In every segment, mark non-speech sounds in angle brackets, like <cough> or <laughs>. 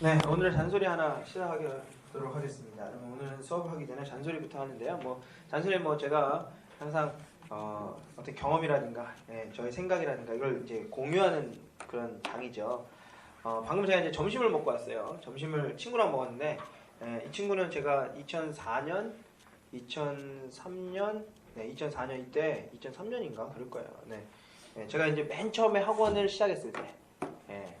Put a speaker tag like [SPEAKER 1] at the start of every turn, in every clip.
[SPEAKER 1] 네, 오늘 잔소리 하나 시작하도록 하겠습니다. 오늘은 수업하기 전에 잔소리부터 하는데요. 뭐 잔소리 뭐 제가 항상 어, 어떤 경험이라든가 예, 저의 생각이라든가 이걸 이제 공유하는 그런 장이죠. 어, 방금 제가 이제 점심을 먹고 왔어요. 점심을 친구랑 먹었는데 예, 이 친구는 제가 2004년, 2003년, 네, 2004년 이때 2003년인가 그럴 거예요. 네, 예, 제가 이제 맨 처음에 학원을 시작했을 때. 예,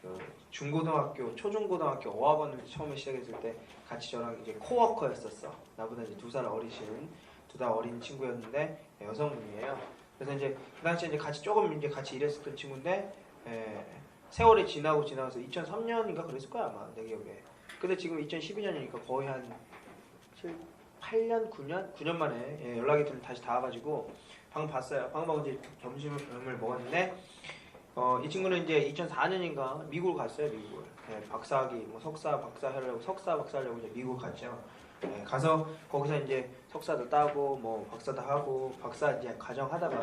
[SPEAKER 1] 그 중고등학교, 초중고등학교 어학원을 처음에 시작했을 때 같이 저랑 이제 코워커였었어. 나보다 이제 두 살 어리신 두 달 어린 친구였는데 예, 여성분이에요. 그래서 이제 그 당시에 이제 같이 조금 이제 같이 일했었던 친구인데 예, 세월이 지나고 지나서 2003년인가 그랬을 거야 아마 내 기억에. 근데 지금 2012년이니까 거의 한 7, 8년, 9년, 9년 만에 예, 연락이 좀 다시 닿아가지고 방금 봤어요. 방금 하고 이제 점심을 먹었는데. 어, 이 친구는 이제 2004년인가 미국을 갔어요, 미국을. 네, 박사학위, 뭐 석사, 박사 하려고, 석사, 박사 하려고 이제 미국 갔죠. 네, 가서 거기서 이제 석사도 따고, 뭐 박사도 하고, 박사 이제 가정 하다가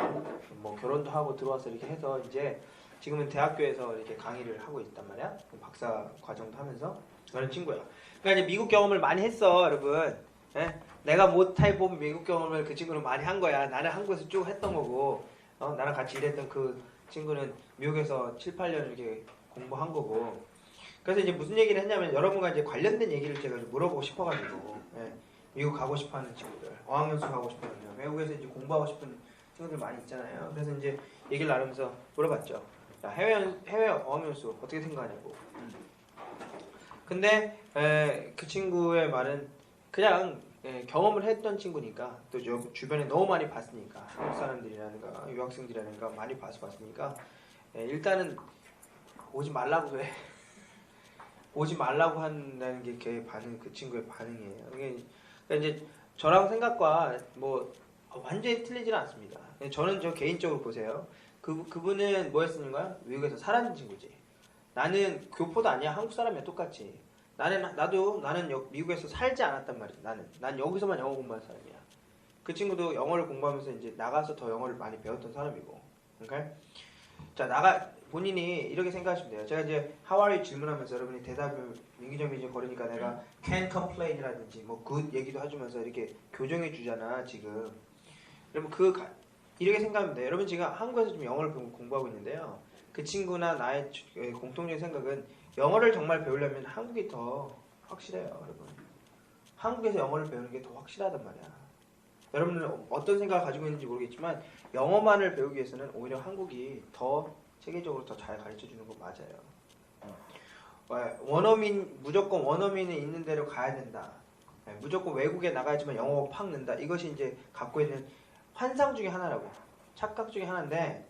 [SPEAKER 1] 뭐 결혼도 하고 들어와서 이렇게 해서 이제 지금은 대학교에서 이렇게 강의를 하고 있단 말이야. 그 박사 과정도 하면서 그런 친구야. 그러니까 이제 미국 경험을 많이 했어, 여러분. 예? 내가 못해 본 미국 경험을 그 친구는 많이 한 거야. 나는 한국에서 쭉 했던 거고, 어, 나랑 같이 일했던 그 친구는 미국에서 7, 8년 이렇게 공부한 거고. 그래서 이제 무슨 얘기를 했냐면 여러분과 이제 관련된 얘기를 제가 좀 물어보고 싶어가지고 예, 미국 가고 싶어하는 친구들, 어학연수 가고 싶어하는 외국에서 이제 공부하고 싶은 친구들 많이 있잖아요. 그래서 이제 얘기를 나누면서 물어봤죠. 야, 해외 해외 어학연수 어떻게 생각하냐고. 음. 근데 에, 그 친구의 말은 그냥 예, 경험을 했던 친구니까 또저 주변에 너무 많이 봤으니까 한국 사람들이라든가 유학생들이라든가 많이 봐서 봤으니까 예, 일단은 오지 말라고 해 <laughs> 오지 말라고 한다는 게 걔 반응 그 친구의 반응이에요. 그러니까 이제 저랑 생각과 뭐 완전히 틀리지는 않습니다. 예, 저는 저 개인적으로 보세요. 그 그분은 거야? 미국에서 살았는 친구지. 나는 교포도 아니야. 한국 사람이야 똑같이. 나는 나도 나는 여- 미국에서 살지 않았단 말이야. 나는 난 여기서만 영어 공부한 사람이야. 그 친구도 영어를 공부하면서 이제 나가서 더 영어를 많이 배웠던 사람이고. 오케이? 자 나가 본인이 이렇게 생각하시면 돼요. 제가 이제 하와이 질문하면서 여러분이 대답을 민기적 민지 거리니까 내가 can complain이라든지 뭐그 얘기도 해주면서 이렇게 교정해 주잖아 지금. 여러분 그 가- 이렇게 생각하면 돼요. 여러분 지금 한국에서 좀 영어를 공- 공부하고 있는데요. 그 친구나 나의 공통적인 생각은 영어를 정말 배우려면 한국이 더 확실해요, 여러분. 한국에서 영어를 배우는 게 더 확실하단 말이야. 여러분은 어떤 생각을 가지고 있는지 모르겠지만 영어만을 배우기 위해서는 오히려 한국이 더 세계적으로 더 잘 가르쳐 주는 거 맞아요. 어, 원어민 무조건 원어민이 있는 데로 가야 된다. 네, 무조건 외국에 나가야지만 영어 팍 는다. 이것이 이제 갖고 있는 환상 중에 하나라고. 착각 중에 하나인데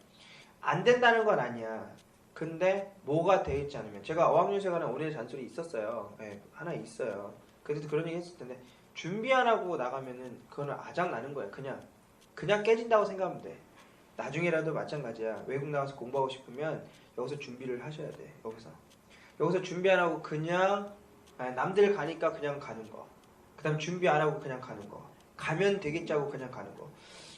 [SPEAKER 1] 안 된다는 건 아니야. 근데 뭐가 돼 있지 않으면 제가 어학연수에 관한 오늘 잔소리 있었어요. 예, 하나 있어요. 그래도 그런 얘기 했을 텐데 준비 안 하고 나가면은 그거는 아작 나는 거야. 그냥 그냥 깨진다고 생각하면 돼. 나중에라도 마찬가지야. 외국 나가서 공부하고 싶으면 여기서 준비를 하셔야 돼. 여기서 여기서 준비 안 하고 그냥 아, 남들 가니까 그냥 가는 거. 그다음 준비 안 하고 그냥 가는 거. 가면 되겠지 하고 그냥 가는 거.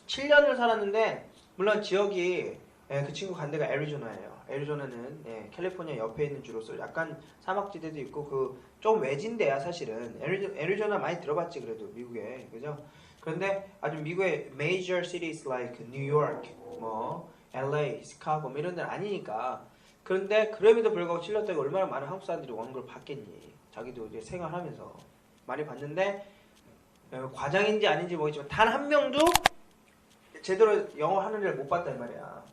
[SPEAKER 1] 7년을 살았는데 물론 지역이 예, 그 친구 간 데가 애리조나예요. 애리조나는 예, 캘리포니아 옆에 있는 주로서 약간 사막지대도 있고 그 좀 외진 데야 사실은. 애리조, 애리조나 많이 들어봤지 그래도 미국에 그죠? 그런데 아주 미국의 major cities like New 뭐 LA, 시카고 뭐 이런 데는 아니니까. 그런데 그럼에도 불구하고 찔렸다가 얼마나 많은 한국 사람들이 걸 봤겠니? 자기도 이제 생활하면서 많이 봤는데 어, 과장인지 아닌지 모르겠지만 단 한 명도 제대로 영어 하는 애를 못 봤단 말이야.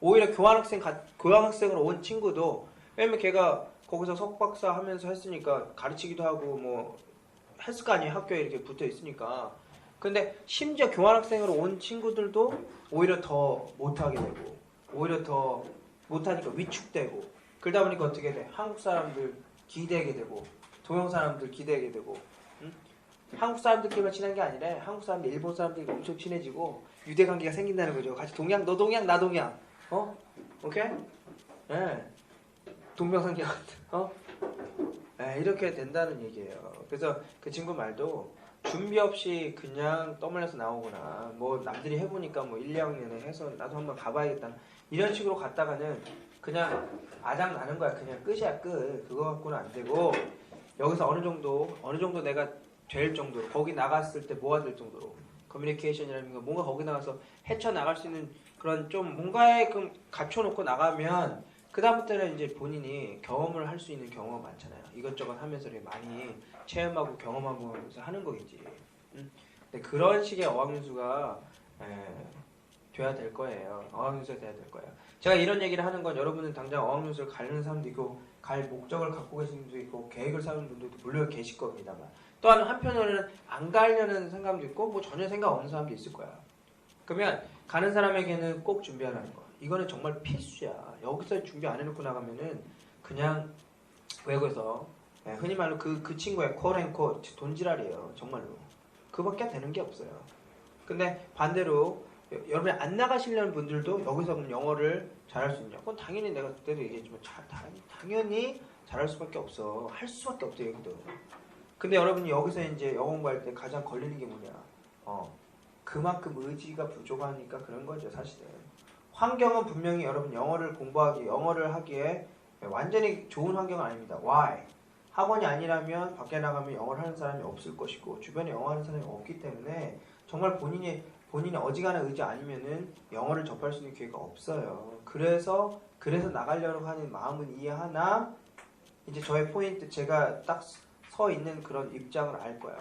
[SPEAKER 1] 오히려 교환학생 가, 교환학생으로 온 친구도 왜냐면 걔가 거기서 석박사 하면서 했으니까 가르치기도 하고 뭐 했을 거 아니에요 학교에 이렇게 붙어 있으니까. 근데 심지어 교환학생으로 온 친구들도 오히려 더 못하게 되고 오히려 더 못하니까 위축되고. 그러다 보니까 어떻게 돼? 한국 사람들 기대게 되고 동양 사람들 기대게 되고 응? 한국 사람들끼리만 친한 게 아니라 한국 사람들 일본 사람들이 엄청 친해지고 유대 관계가 생긴다는 거죠. 같이 동양 너 동양 나 동양 어? 오케이? 예. 동명상계 어? 예, 이렇게 된다는 얘기예요. 그래서 그 친구 말도 준비 없이 그냥 떠밀려서 나오거나 뭐 남들이 해보니까 뭐 1, 2학년에 해서 나도 한번 가봐야겠다. 이런 식으로 갔다가는 그냥 아장 나는 거야. 그냥 끝이야 끝. 그거 갖고는 안 되고 여기서 어느 정도 어느 정도 내가 될 정도로 거기 나갔을 때될 정도로 커뮤니케이션이라는 거 뭔가 거기 나가서 헤쳐 나갈 수 있는 그런 좀 뭔가에 그 갖춰놓고 나가면 그 다음부터는 이제 본인이 경험을 할 수 있는 경우가 많잖아요. 이것저것 하면서 많이 체험하고 경험하면서 하는 거겠지. 음. 근데 그런 식의 어학연수가 에, 돼야 될 거예요. 어학연수가 돼야 될 거예요. 제가 이런 얘기를 하는 건 여러분은 당장 어학연수를 가는 사람도 있고 갈 목적을 갖고 계신 분도 있고 계획을 세우는 분들도 물론 계실 겁니다만 또한 한편으로는 안 가려는 생각도 있고 뭐 전혀 생각 없는 사람도 있을 거야. 그러면 가는 사람에게는 꼭 준비하라는 거. 이거는 정말 필수야. 여기서 준비 안 해놓고 나가면은 그냥 외국에서 예, 흔히 말로 그, 그 친구의 콜앤콜 돈지랄이에요. 정말로. 그밖에 되는 게 없어요. 근데 반대로 여- 여러분이 안 나가시려는 분들도 여기서 그럼 영어를 잘할 수 있냐? 그건 당연히 내가 그때도 얘기했지만 자, 당, 당연히 잘할 수밖에 없어. 할 수밖에 없대 여기도. 근데 여러분이 여기서 이제 영어 공부할 때 가장 걸리는 게 뭐냐? 어, 그만큼 의지가 부족하니까 그런 거죠 사실은. 환경은 분명히 여러분 영어를 공부하기, 영어를 하기에 완전히 좋은 환경은 아닙니다. Why? 학원이 아니라면 밖에 나가면 영어를 하는 사람이 없을 것이고 주변에 영어 하는 사람이 없기 때문에 정말 본인이 본인이 어지간한 의지 아니면은 영어를 접할 수 있는 기회가 없어요. 그래서 그래서 나가려고 하는 마음은 이해하나 이제 저의 포인트 제가 딱 서 있는 그런 입장을 알 거야.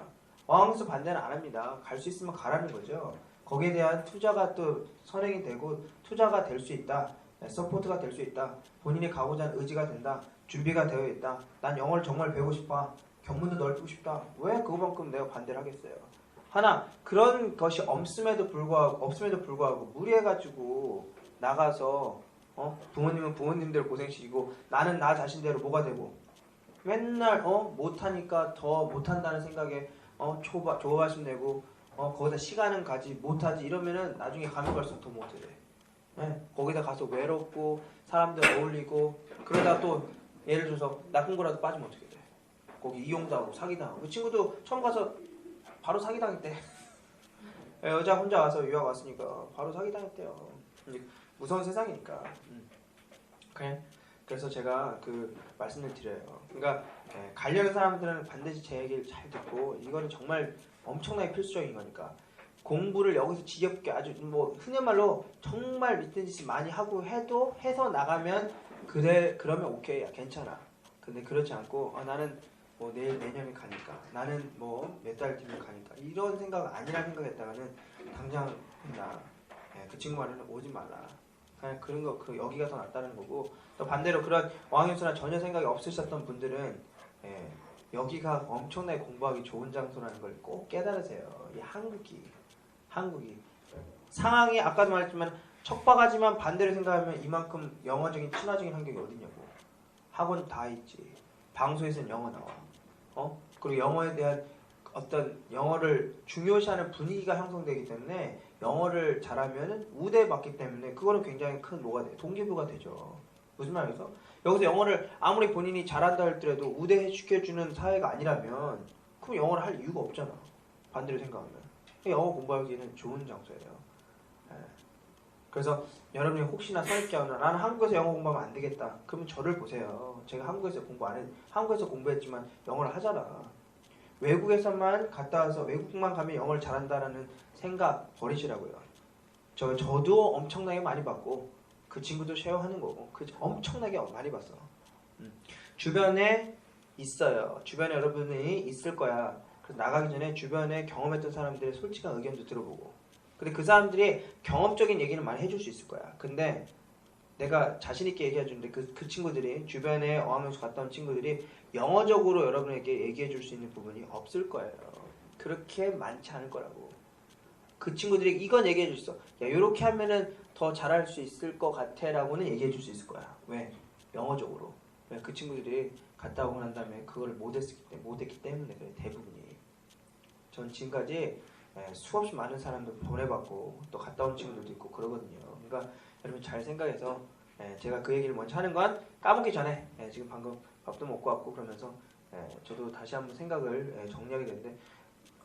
[SPEAKER 1] 어학연수 반대는 안 합니다. 갈 수 있으면 가라는 거죠. 거기에 대한 투자가 또 선행이 되고 투자가 될 수 있다. 네, 서포트가 될 수 있다. 본인이 가고자 하는 의지가 된다. 준비가 되어 있다. 난 영어를 정말 배우고 싶어. 견문도 넓히고 싶다. 왜 그거만큼 내가 반대를 하겠어요? 하나 그런 것이 없음에도 불구하고 없음에도 불구하고 무리해가지고 나가서 어? 부모님은 부모님대로 고생시키고 나는 나 자신대로 뭐가 되고 맨날 어 못하니까 더 못한다는 생각에 어 초바 조바심 내고 어 거기다 시간은 가지 못하지 이러면은 나중에 가면 갈수록 더 못해. 네, 거기다 가서 외롭고 사람들 어울리고 그러다 또 예를 들어서 나쁜 거라도 빠지면 어떻게 돼? 거기 이용당하고 사기당하고 그 친구도 처음 가서 바로 사기당했대. <laughs> 예, 여자 혼자 와서 유학 왔으니까 바로 사기당했대요. 무서운 세상이니까. 음. 그래. 그래서 제가 그 말씀을 드려요. 그러니까 예, 가려는 사람들은 반드시 제 얘기를 잘 듣고 이거는 정말 엄청나게 필수적인 거니까 공부를 여기서 지겹게 아주 뭐 흔히 말로 정말 밑든 짓을 많이 하고 해도 해서 나가면 그래 그러면 오케이 야 괜찮아. 근데 그렇지 않고 아, 나는 뭐 내일 내년에 가니까 나는 뭐 몇 달 뒤면 가니까 이런 생각 아니라 생각했다가는 당장 나그 친구한테는 오지 말라. 그냥 그런 거 그 여기가 더 낫다는 거고 또 반대로 그런 어학연수나 전혀 생각이 없으셨던 분들은 예, 여기가 엄청나게 공부하기 좋은 장소라는 걸 꼭 깨달으세요. 이 한국이 한국이. 상황이 아까도 말했지만 척박하지만 반대로 생각하면 이만큼 영어적인 친화적인 환경이 어디냐고. 학원 다 있지. 방송에서는 영어 나와. 어? 그리고 영어에 대한 어떤 영어를 중요시하는 분위기가 형성되기 때문에 영어를 잘하면 우대에 맞기 때문에 그거는 굉장히 큰 뭐가 돼 동기부가 되죠. 무슨 말이죠? 여기서 영어를 아무리 본인이 잘한다 할더라도 우대시켜주는 사회가 아니라면 그럼 영어를 할 이유가 없잖아. 반대로 생각하면. 영어 공부하기에는 좋은 장소예요. 예. 그래서 여러분이 혹시나 선입견을 나는 한국에서 영어 공부하면 안 되겠다. 그러면 저를 보세요. 제가 한국에서 공부 안 해, 한국에서 공부했지만 영어를 하잖아. 외국에서만 갔다 와서 외국만 가면 영어를 잘한다라는 생각 버리시라고요. 저 저도 엄청나게 많이 봤고 그 친구도 쉐어하는 거고 그 엄청나게 많이 봤어. 음. 주변에 있어요. 주변에 여러분이 있을 거야. 그래서 나가기 전에 주변에 경험했던 사람들의 솔직한 의견도 들어보고. 근데 그 사람들이 경험적인 얘기는 많이 해줄 수 있을 거야. 근데 내가 자신 있게 얘기해 주는데 그, 그 친구들이 주변에 어학연수 갔다 온 친구들이 영어적으로 여러분에게 얘기해 줄 수 있는 부분이 없을 거예요. 그렇게 많지 않을 거라고. 그 친구들이 이건 얘기해 있어. 야, 요렇게 하면은 더 잘할 수 있을 것 같아 라고는 얘기해 줄 수 있을 거야. 왜? 영어적으로. 왜? 그 친구들이 갔다 오고 난 다음에 그걸 못했기 때문에, 못했기 때문에 그래, 대부분이. 전 지금까지 예, 수없이 많은 사람들 보내봤고 또 갔다 온 친구들도 있고 그러거든요. 그러니까 여러분 잘 생각해서 예, 제가 그 얘기를 먼저 하는 건 까먹기 전에 예, 지금 방금 밥도 먹고 왔고 그러면서 예, 저도 다시 한번 생각을 예, 정리하게 되는데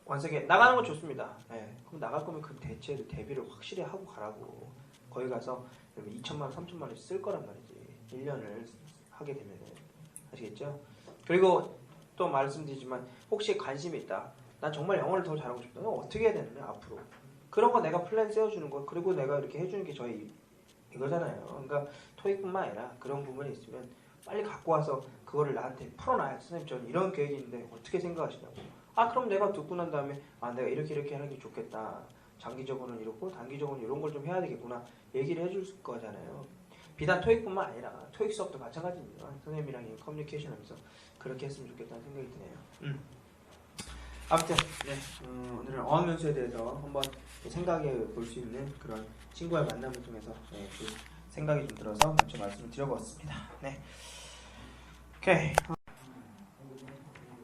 [SPEAKER 1] 원석에 나가는 건 좋습니다. 예, 그럼 나갈 거면 그 대체를 대비를 확실히 하고 가라고 거기 가서 여러분 2천만 원, 3천만 원쓸 거란 말이지. 1년을 하게 되면은 아시겠죠? 그리고 또 말씀드리지만 혹시 관심이 있다. 난 정말 영어를 더 잘하고 싶다. 너 어떻게 해야 되느냐 앞으로. 그런 거 내가 플랜 세워주는 거 그리고 내가 이렇게 해주는 게 저희 이거잖아요. 그러니까 토익뿐만 아니라 그런 부분이 있으면 빨리 갖고 와서 그거를 나한테 풀어놔야 선생님 저는 이런 계획이 있는데 어떻게 생각하시냐고. 아 그럼 내가 듣고 난 다음에 아 내가 이렇게 이렇게 하는 게 좋겠다. 장기적으로는 이렇고 단기적으로는 이런 걸 좀 해야 되겠구나. 얘기를 해줄 거잖아요. 비단 토익뿐만 아니라 토익 수업도 마찬가지입니다. 선생님이랑 이 커뮤니케이션 하면서 그렇게 했으면 좋겠다는 생각이 드네요. 음. 아무튼 네, 어, 오늘은 어학연수에 대해서 한번 생각해 볼 수 있는 그런 친구와의 만남을 통해서 네, 그 생각이 좀 들어서 먼저 말씀을 드려보았습니다. 네. 오케이.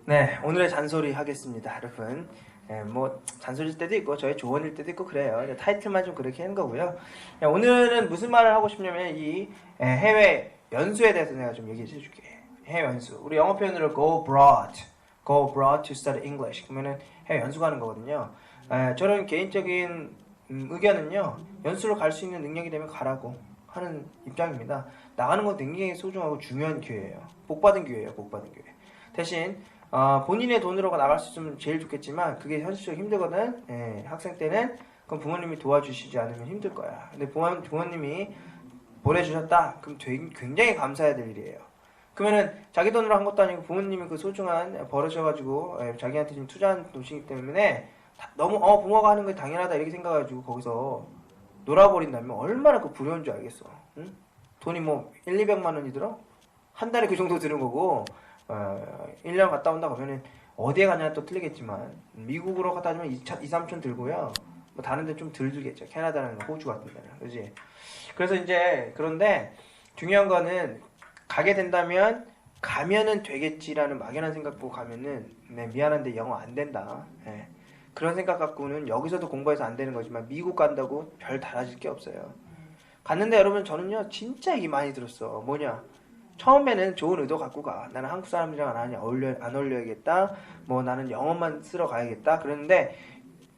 [SPEAKER 1] 네, 오늘의 잔소리 하겠습니다, 여러분. 네, 뭐 잔소리일 때도 있고 저의 조언일 때도 있고 그래요. 이제 타이틀만 좀 그렇게 하는 거고요. 네, 오늘은 무슨 말을 하고 싶냐면 이 에, 해외 연수에 대해서 내가 좀 얘기해 줄게. 해외 연수. 우리 영어 표현으로 go abroad, go abroad to study English. 그러면은 해외 연수 가는 거거든요. 에, 저는 개인적인 음, 의견은요, 연수를 갈 수 있는 능력이 되면 가라고 하는 입장입니다. 나가는 건 굉장히 소중하고 중요한 기회예요. 복 받은 기회예요, 복 받은 기회. 대신 어, 본인의 돈으로 나갈 수 있으면 제일 좋겠지만 그게 현실적으로 힘들거든. 예, 학생 때는 그럼 부모님이 도와주시지 않으면 힘들 거야. 근데 부모, 부모님이 보내주셨다. 그럼 되게, 굉장히 감사해야 될 일이에요. 그러면은 자기 돈으로 한 것도 아니고 부모님이 그 소중한 벌으셔가지고 예, 자기한테 지금 투자한 돈이기 때문에 다- 너무 어 부모가 하는 게 당연하다 이렇게 생각해가지고 거기서 놀아버린다면 얼마나 그 부러운 줄 알겠어. 응? 돈이 뭐 1, 200만 원이 들어? 한 달에 그 정도 드는 거고 어, 1년 갔다 온다 그러면은 어디에 가냐 또 틀리겠지만 미국으로 갔다 오면 2, 2 3천 들고요. 뭐 다른 데 좀 덜 들겠죠. 캐나다나 호주 같은 데는. 그지? 그래서 이제 그런데 중요한 거는 가게 된다면 가면은 되겠지라는 막연한 생각 보고 가면은 네, 미안한데 영어 안 된다. 예. 그런 생각 갖고는 여기서도 공부해서 안 되는 거지만 미국 간다고 별 달라질 게 없어요. 갔는데 여러분 저는요 진짜 얘기 많이 들었어. 뭐냐? 처음에는 좋은 의도 갖고 가. 나는 한국 사람들이랑 안 어울려 안 어울려야겠다. 뭐 나는 영어만 쓰러 가야겠다. 그랬는데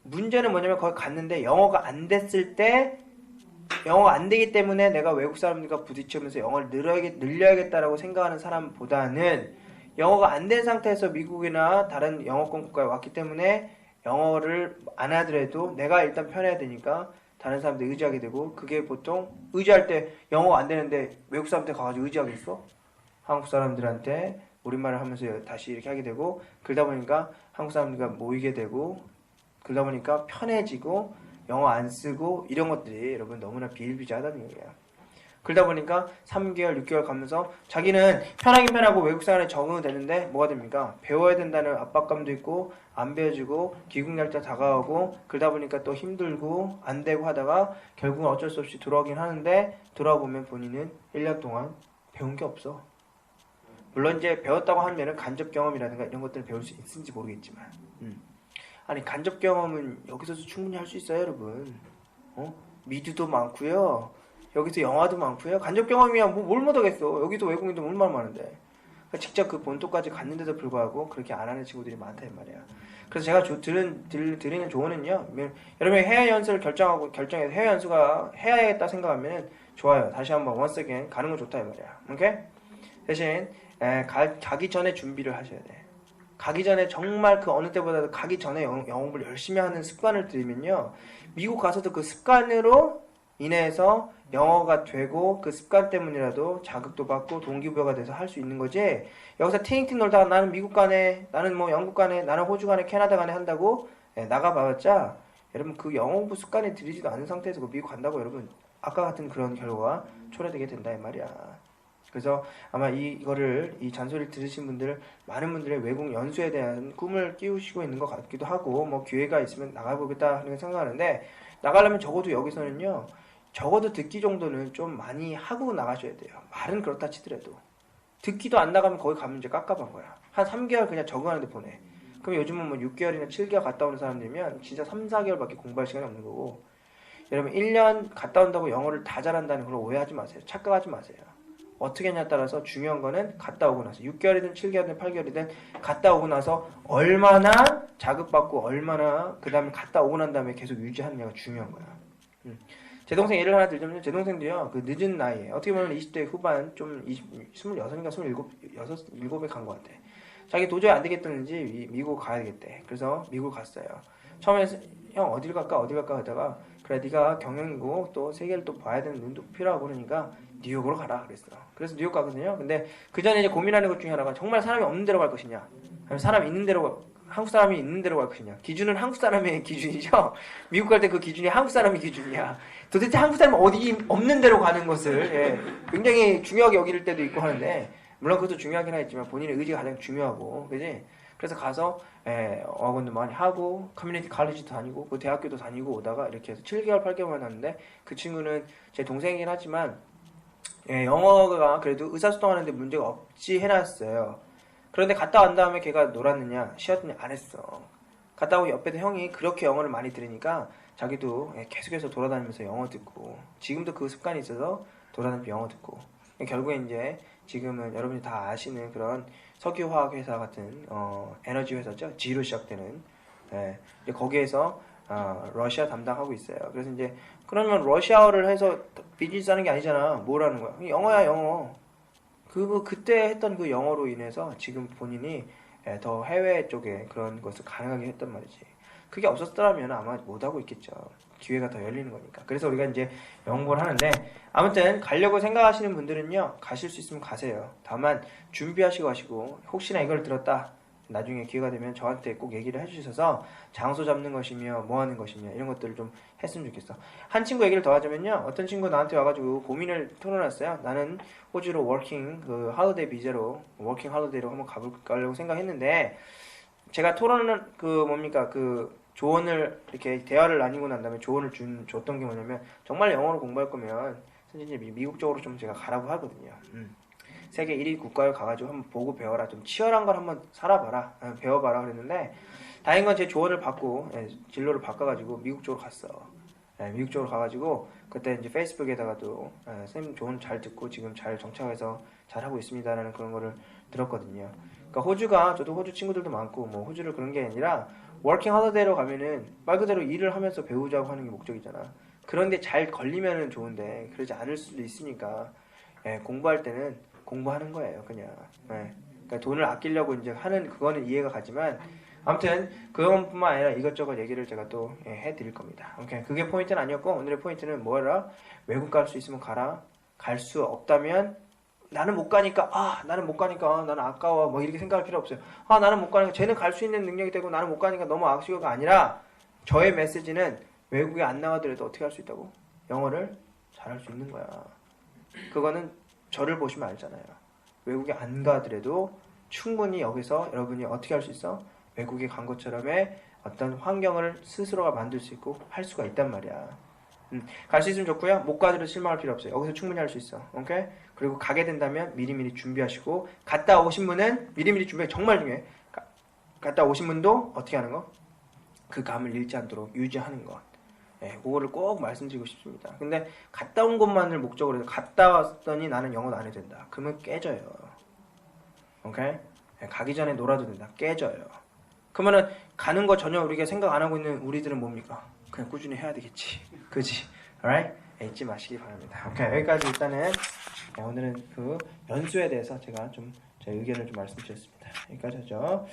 [SPEAKER 1] 문제는 뭐냐면 거기 갔는데 영어가 안 됐을 때 영어가 안 되기 때문에 내가 외국 사람들과 부딪히면서 영어를 늘려야겠, 늘려야겠다라고 생각하는 사람보다는 영어가 안 된 상태에서 미국이나 다른 영어권 국가에 왔기 때문에 영어를 안 하더라도 내가 일단 편해야 되니까 다른 사람들 의지하게 되고 그게 보통 의지할 때 영어가 안 되는데 외국 사람한테 가가지고 의지하겠어? 한국 사람들한테 우리말을 하면서 다시 이렇게 하게 되고 그러다 보니까 한국 사람들과 모이게 되고 그러다 보니까 편해지고 영어 안 쓰고 이런 것들이 여러분 너무나 비일비재하다는 얘기야. 그러다 보니까 3개월, 6개월 가면서 자기는 편하긴 편하고 외국 생활에 적응은 되는데 뭐가 됩니까? 배워야 된다는 압박감도 있고 안 배워지고 귀국 날짜 다가오고 그러다 보니까 또 힘들고 안 되고 하다가 결국은 어쩔 수 없이 돌아오긴 하는데 돌아보면 본인은 1년 동안 배운 게 없어. 물론 이제 배웠다고 하면은 간접 경험이라든가 이런 것들을 배울 수 있는지 모르겠지만. 음. 아니 간접 경험은 여기서도 충분히 할 수 있어요 여러분. 어? 미드도 많고요. 여기서 영화도 많고요. 간접 경험이야. 뭐뭘 못하겠어. 여기도 외국인도 얼마나 많은데. 그러니까 직접 그 본토까지 갔는데도 불구하고 그렇게 안 하는 친구들이 많다 이 말이야. 그래서 제가 조, 들은, 들, 드리는 조언은요. 여러분이 해외 연수를 결정하고 결정해서 해외 연수가 해야겠다 생각하면 좋아요. 다시 한번 once again 가는 건 좋다 이 말이야. 오케이? 대신 에, 가, 가기 전에 준비를 하셔야 돼 가기 전에 정말 그 어느 때보다도 가기 전에 영, 공부를 열심히 하는 습관을 들이면요. 미국 가서도 그 습관으로 인해서 영어가 되고 그 습관 때문이라도 자극도 받고 동기부여가 돼서 할 수 있는 거지. 여기서 팅팅 놀다가 나는 미국 가네, 나는 뭐 영국 가네, 나는 호주 가네, 캐나다 가네 한다고 예, 나가봐봤자 여러분 그 영어 공부 습관이 들이지도 않은 상태에서 그 미국 간다고 여러분 아까 같은 그런 결과가 초래되게 된다 이 말이야. 그래서 아마 이, 이거를 이 잔소리를 들으신 분들 많은 분들의 외국 연수에 대한 꿈을 끼우시고 있는 것 같기도 하고 뭐 기회가 있으면 나가보겠다 하는 생각하는데 나가려면 적어도 여기서는요 적어도 듣기 정도는 좀 많이 하고 나가셔야 돼요. 말은 그렇다 치더라도. 듣기도 안 나가면 거기 가면 이제 깝깝한 거야. 한 3개월 그냥 적응하는데 보내. 그럼 요즘은 뭐 6개월이나 7개월 갔다 오는 사람들이면 진짜 3, 4개월밖에 공부할 시간이 없는 거고. 여러분 1년 갔다 온다고 영어를 다 잘한다는 걸 오해하지 마세요. 착각하지 마세요 어떻게 하냐에 따라서 중요한 거는 갔다 오고 나서 6개월이든 7개월이든 8개월이든 갔다 오고 나서 얼마나 자극받고 얼마나 그 다음에 갔다 오고 난 다음에 계속 유지하느냐가 중요한 거야. 음. 제 동생 예를 하나 들자면 제 동생도요 그 늦은 나이에 어떻게 보면 20대 후반 좀 20, 26인가 27, 6, 7에 간 것 같아. 자기 도저히 안 되겠다는지 미- 미국 가야 되겠대. 그래서 미국 갔어요. 처음에 형 어딜 갈까 어딜 갈까 하다가 그래 네가 경영이고 또 세계를 또 봐야 되는 눈도 필요하고 그러니까 뉴욕으로 가라 그랬어. 그래서 뉴욕 가거든요. 근데 그 전에 이제 고민하는 것 중에 하나가 정말 사람이 없는 데로 갈 것이냐, 아니면 사람 있는 데로 한국 사람이 있는 데로 갈 것이냐. 기준은 한국 사람의 <laughs> 기준이죠. 미국 갈 때 그 기준이 한국 사람의 기준이야. 도대체 한국 사람은 어디 없는 데로 가는 것을 예, 굉장히 중요하게 여길 때도 있고 하는데 물론 그것도 중요하긴 하겠지만 본인의 의지가 가장 중요하고 그지? 그래서 가서 예, 어학원도 많이 하고 커뮤니티 칼리지도 다니고 그 대학교도 다니고 오다가 이렇게 해서 7개월 8개월만 왔는데 그 친구는 제 동생이긴 하지만 예, 영어가 그래도 의사소통하는데 문제가 없지 해놨어요. 그런데 갔다 온 다음에 걔가 놀았느냐 쉬었느냐 안 했어. 갔다 오고 옆에도 형이 그렇게 영어를 많이 들으니까 자기도 예, 계속해서 돌아다니면서 영어 듣고 지금도 그 습관이 있어서 돌아다니면서 영어 듣고 결국에 이제 지금은 여러분이 다 아시는 그런 석유화학 회사 같은 어, 에너지 회사죠 G로 시작되는 예, 거기에서 어, 러시아 담당하고 있어요. 그래서 이제 그러면 러시아어를 해서 비즈니스 하는 게 아니잖아. 뭐라는 거야? 영어야 영어. 그 그때 했던 그 영어로 인해서 지금 본인이 예, 더 해외 쪽에 그런 것을 가능하게 했단 말이지. 그게 없었더라면 아마 못 하고 있겠죠. 기회가 더 열리는 거니까. 그래서 우리가 이제 공부를 하는데 아무튼 가려고 생각하시는 분들은요 가실 수 있으면 가세요. 다만 준비하시고 하시고 혹시나 이걸 들었다. 나중에 기회가 되면 저한테 꼭 얘기를 해주셔서 장소 잡는 것이며 뭐 하는 것이며 이런 것들을 좀 했으면 좋겠어. 한 친구 얘기를 더 하자면요. 어떤 친구 나한테 와가지고 고민을 털어놨어요. 나는 호주로 워킹 그 할로데이 비자로 워킹 할로데이로 한번 가볼까려고 생각했는데 제가 토론을 그 뭡니까 그 조언을 이렇게 대화를 나뉘고 난 다음에 조언을 준 줬던 게 뭐냐면 정말 영어를 공부할 거면 선생님 미- 미국 쪽으로 좀 제가 가라고 하거든요. 음. 세계 1위 국가를 가가지고 한번 보고 배워라. 좀 치열한 걸 한번 살아봐라. 아, 배워봐라 그랬는데 다행인 건 제 조언을 받고 예, 진로를 바꿔가지고 미국 쪽으로 갔어. 예, 미국 쪽으로 가가지고 그때 이제 페이스북에다가도 예, 선생님 조언 잘 듣고 지금 잘 정착해서 잘 하고 있습니다라는 그런 거를 들었거든요. 그러니까 호주가 저도 호주 친구들도 많고 뭐 호주를 그런 게 아니라 워킹 홀리데이로 가면은 말 그대로 일을 하면서 배우자고 하는 게 목적이잖아. 그런데 잘 걸리면은 좋은데 그러지 않을 수도 있으니까 예, 공부할 때는 공부하는 거예요, 그냥. 예. 그러니까 돈을 아끼려고 이제 하는 그거는 이해가 가지만 아무튼 그것뿐만 아니라 이것저것 얘기를 제가 또 예, 해드릴 겁니다. 오케이, 그게 포인트는 아니었고 오늘의 포인트는 뭐라 외국 갈 수 있으면 가라. 갈 수 없다면 나는 못 가니까 아 나는 못 가니까 아, 나는 아까워 뭐 이렇게 생각할 필요 없어요. 아 나는 못 가니까 쟤는 갈 수 있는 능력이 되고 나는 못 가니까 너무 아쉬워가 아니라 저의 메시지는 외국에 안 나가더라도 어떻게 할 수 있다고? 영어를 잘할 수 있는 거야. 그거는 저를 보시면 알잖아요. 외국에 안 가더라도 충분히 여기서 여러분이 어떻게 할 수 있어? 외국에 간 것처럼의 어떤 환경을 스스로가 만들 수 있고 할 수가 있단 말이야. 음, 갈 수 있으면 좋고요. 못 가더라도 실망할 필요 없어요. 여기서 충분히 할 수 있어. 오케이? 그리고 가게 된다면 미리미리 준비하시고 갔다 오신 분은 미리미리 준비 정말 중요해. 가- 갔다 오신 분도 어떻게 하는 거? 그 감을 잃지 않도록 유지하는 것. 예, 그거를 꼭 말씀드리고 싶습니다. 근데 갔다 온 것만을 목적으로 해서 갔다 왔더니 나는 영어도 안 해도 된다. 그러면 깨져요. 오케이? 예, 가기 전에 놀아도 된다. 깨져요. 그러면은 가는 거 전혀 우리가 생각 안 하고 있는 우리들은 뭡니까? 그냥 꾸준히 해야 되겠지. <laughs> 그지? alright? 예, 잊지 마시기 바랍니다. 오케이, 여기까지 일단은 예, 오늘은 그 연수에 대해서 제가 좀 제 의견을 좀 말씀드렸습니다. 여기까지 하죠.